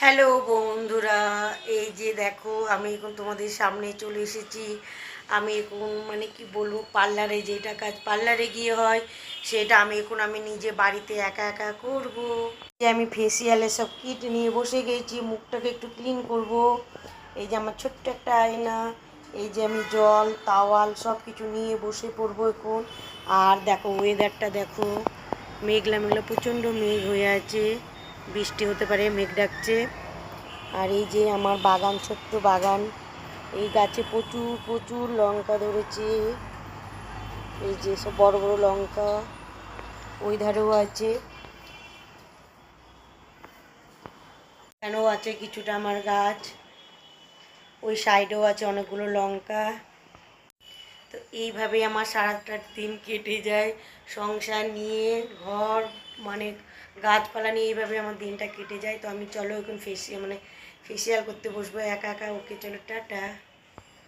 Hello বন্ধুরা, এই যে দেখো আমি এখন তোমাদের সামনে চলে এসেছি। আমি এখন মানে কি বলব, পার্লারে যেটা কাজ পার্লারে গিয়ে হয়, সেটা আমি এখন আমি নিজে বাড়িতে একা একা করব। যে আমি ফেসিয়ালে সব কিট নিয়ে বসে গেছি, মুখটাকে একটু ক্লিন করব। এই যে আমার ছোট্ট একটা আয়না, এই যে আমি জল তাওয়াল সব কিছু নিয়ে বসে পড়ব এখন। আর দেখো ওয়েদারটা দেখো, মেঘলা মেঘলা, প্রচণ্ড মেঘ হয়ে আছে। বৃষ্টি হতে পারে, মেঘ ডাকছে। আর এই যে আমার বাগান, ছোট্ট বাগান, এই গাছে প্রচুর প্রচুর লঙ্কা ধরেছে। এই যে সব বড় বড় লঙ্কা, ওই ধারেও আছে। এখানেও আছে কিছুটা আমার গাছ। ওই সাইডেও আছে অনেকগুলো লঙ্কা। তো এইভাবেই আমার সারাটা দিন কেটে যায়। সংসার নিয়ে, ঘর মানে গাছপালা নিয়ে এইভাবে আমার দিনটা কেটে যায়। তো আমি চলো এখন ফেসিয়াল মানে ফেসিয়াল করতে বসবো, একা একা, ওকে চলো, টাটা।